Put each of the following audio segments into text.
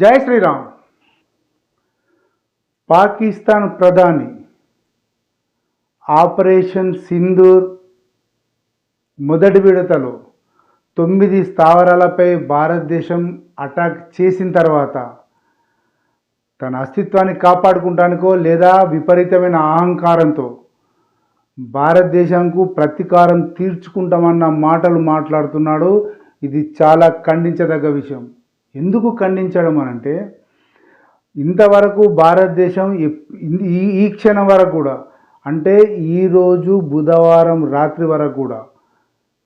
జై శ్రీరామ్. పాకిస్తాన్ ప్రధాని ఆపరేషన్ సింధూర్ మొదటి విడతలో తొమ్మిది స్థావరాలపై భారతదేశం అటాక్ చేసిన తర్వాత తన అస్తిత్వాన్ని కాపాడుకుంటానికో లేదా విపరీతమైన అహంకారంతో భారతదేశంకు ప్రతీకారం తీర్చుకుంటామన్న మాటలు మాట్లాడుతున్నాడు. ఇది చాలా ఖండించదగ్గ విషయం. ఎందుకు ఖండించడం అనంటే ఇంతవరకు భారతదేశం ఎప్- ఈ ఈ క్షణం వరకు కూడా అంటే ఈరోజు బుధవారం రాత్రి వరకు కూడా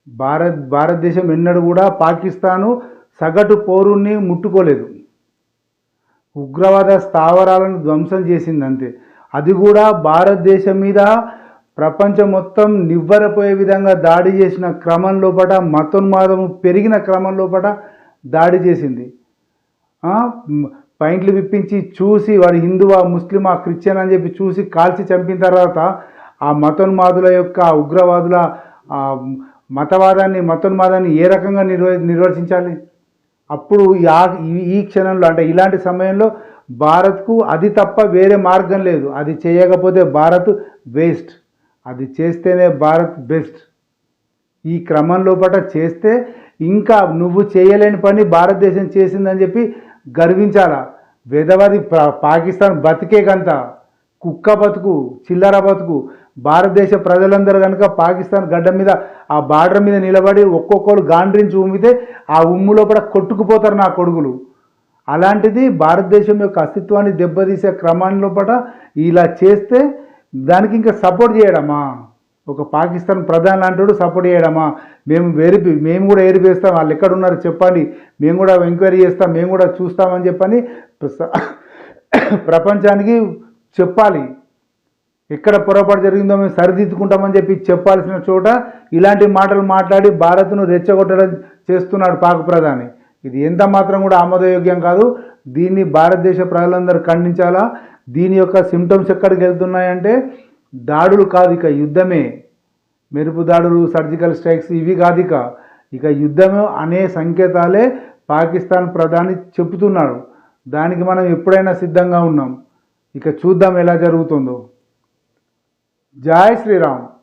భారత్ భారతదేశం ఎన్నడూ కూడా పాకిస్తాను సగటు పౌరుణ్ణి ముట్టుకోలేదు. ఉగ్రవాద స్థావరాలను ధ్వంసం చేసింది అంతే అది కూడా భారతదేశం మీద ప్రపంచం మొత్తం నివ్వరపోయే విధంగా దాడి చేసిన క్రమం లోపట మతోన్మాదము పెరిగిన క్రమం లోపట దాడి చేసింది. పైంట్లు విప్పించి చూసి వాడు హిందువా ముస్లిమా క్రిస్టియన్ అని చెప్పి చూసి కాల్చి చంపిన తర్వాత ఆ మతోన్మాదుల యొక్క ఉగ్రవాదుల మతవాదాన్ని మతోన్మాదాన్ని ఏ రకంగా నిర్వ నిర్వచించాలి అప్పుడు ఈ ఈ- క్షణంలో అంటే ఇలాంటి సమయంలో భారత్కు అది తప్ప వేరే మార్గం లేదు. అది చేయకపోతే భారత్ వేస్ట్. అది చేస్తేనే భారత్ బెస్ట్. ఈ క్రమంలో పట చేస్తే ఇంకా నువ్వు చేయలేని పని భారతదేశం చేసిందని చెప్పి గర్వించాలా? వెదవది పా- పాకిస్తాన్ బతికే కంత కుక్క బతుకు చిల్లర బతుకు భారతదేశ ప్రజలందరూ కనుక పాకిస్తాన్ గడ్డ మీద ఆ బార్డర్ మీద నిలబడి ఒక్కొక్కరు గాండ్రించి ఉమ్మితే ఆ ఉమ్ము లోపల కొట్టుకుపోతారు నా కొడుకులు. అలాంటిది భారతదేశం యొక్క అస్తిత్వాన్ని దెబ్బతీసే క్రమాన్ని లోపల ఇలా చేస్తే దానికి ఇంకా సపోర్ట్ చేయడమా? ఒక పాకిస్తాన్ ప్రధాని అంటాడు సపోర్ట్ చేయడమా? మేము వెరిపి మేము కూడా ఏరిపేస్తాం వాళ్ళు ఎక్కడ ఉన్నారు చెప్పండి. మేము కూడా ఎంక్వైరీ చేస్తాం మేము కూడా చూస్తామని చెప్పని ప్రపంచానికి చెప్పాలి. ఎక్కడ పొరపాటు జరిగిందో మేము సరిదిద్దుకుంటామని చెప్పి చెప్పాల్సిన చోట ఇలాంటి మాటలు మాట్లాడి భారత్ను రెచ్చగొట్టడం చేస్తున్నాడు పాక్ ప్రధాని. ఇది ఎంత మాత్రం కూడా ఆమోదయోగ్యం కాదు. దీన్ని భారతదేశ ప్రజలందరూ ఖండించాలా? దీని యొక్క సిమ్టమ్స్ ఎక్కడికి వెళ్తున్నాయంటే దాడులు కాదు ఇక యుద్ధమే. మెరుపు దాడులు సర్జికల్ స్ట్రైక్స్ ఇవి కాదు ఇక. ఇక యుద్ధమే అనే సంకేతాలే పాకిస్తాన్ ప్రధాని చెబుతున్నాడు దానికి మనం ఎప్పుడైనా సిద్ధంగా ఉన్నాం. ఇక చూద్దాం ఎలా జరుగుతుందో. జై శ్రీరామ్.